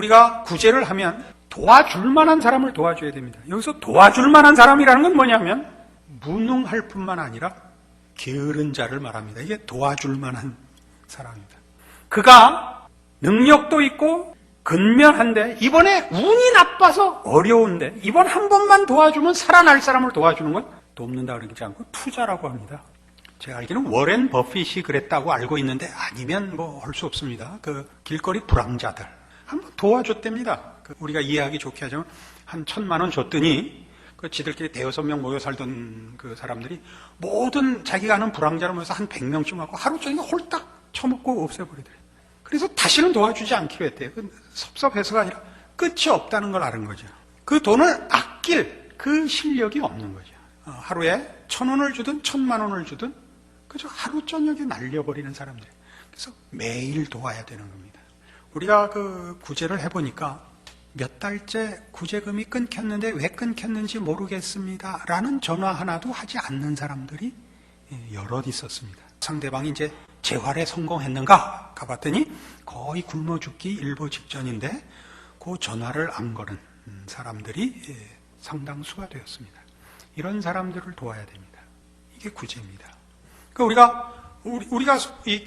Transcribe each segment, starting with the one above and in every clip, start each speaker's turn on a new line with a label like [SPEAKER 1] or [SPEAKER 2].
[SPEAKER 1] 우리가 구제를 하면 도와줄 만한 사람을 도와줘야 됩니다. 여기서 도와줄 만한 사람이라는 건 뭐냐면 무능할 뿐만 아니라 게으른 자를 말합니다. 이게 도와줄 만한 사람입니다. 그가 능력도 있고 근면한데 이번에 운이 나빠서 어려운데 이번 한 번만 도와주면 살아날 사람을 도와주는 건 돕는다 그러지 않고 투자라고 합니다. 제가 알기로는 워렌 버핏이 그랬다고 알고 있는데 아니면 뭐 할 수 없습니다. 그 길거리 불황자들 한번 도와줬답니다. 그 우리가 이해하기 좋게 하자면 한 천만 원 줬더니 그 지들끼리 대여섯 명 모여 살던 그 사람들이 모든 자기가 아는 불황자를 모여서 한 백 명쯤 하고 하루 종일 홀딱 처먹고 없애버리더래요. 그래서 다시는 도와주지 않기로 했대요. 그 섭섭해서가 아니라 끝이 없다는 걸 아는 거죠. 그 돈을 아낄 그 실력이 없는 거죠. 어, 하루에 천 원을 주든 천만 원을 주든 그저 하루 저녁에 날려버리는 사람들. 그래서 매일 도와야 되는 겁니다. 우리가 그 구제를 해보니까 몇 달째 구제금이 끊겼는데 왜 끊겼는지 모르겠습니다. 라는 전화 하나도 하지 않는 사람들이 예, 여럿 있었습니다. 상대방이 이제 재활에 성공했는가 가봤더니 거의 굶어 죽기 일보 직전인데 그 전화를 안 거는 음, 사람들이 예, 상당수가 되었습니다. 이런 사람들을 도와야 됩니다. 이게 구제입니다. 그 우리가 우리- 우리가 이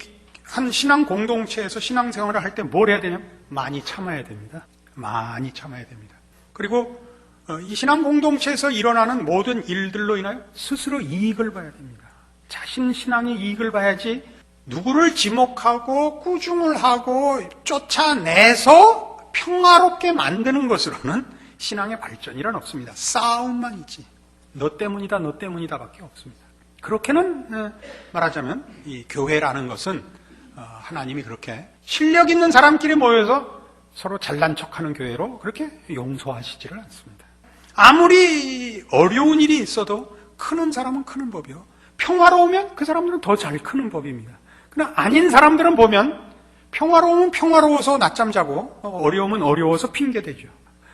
[SPEAKER 1] 한 신앙 공동체에서 신앙 생활을 할 때 뭘 해야 되냐면 많이 참아야 됩니다. 많이 참아야 됩니다. 그리고 어, 이 신앙 공동체에서 일어나는 모든 일들로 인하여 스스로 이익을 봐야 됩니다. 자신 신앙의 이익을 봐야지 누구를 지목하고 꾸중을 하고 쫓아내서 평화롭게 만드는 것으로는 신앙의 발전이란 없습니다. 싸움만 있지. 너 때문이다, 너 때문이다 밖에 없습니다. 그렇게는 어, 말하자면 이 교회라는 것은 어, 하나님이 그렇게 실력 있는 사람끼리 모여서 서로 잘난 척하는 교회로 그렇게 용서하시지를 않습니다. 아무리 어려운 일이 있어도 크는 사람은 크는 법이요. 평화로우면 그 사람들은 더 잘 크는 법입니다. 그러나 아닌 사람들은 보면 평화로우면 평화로워서 낮잠 자고 어, 어려우면 어려워서 핑계 대죠.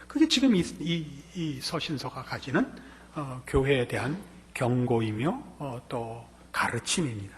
[SPEAKER 1] 그게 지금 이, 이- 이 서신서가 가지는 어, 교회에 대한 경고이며 어, 또 가르침입니다.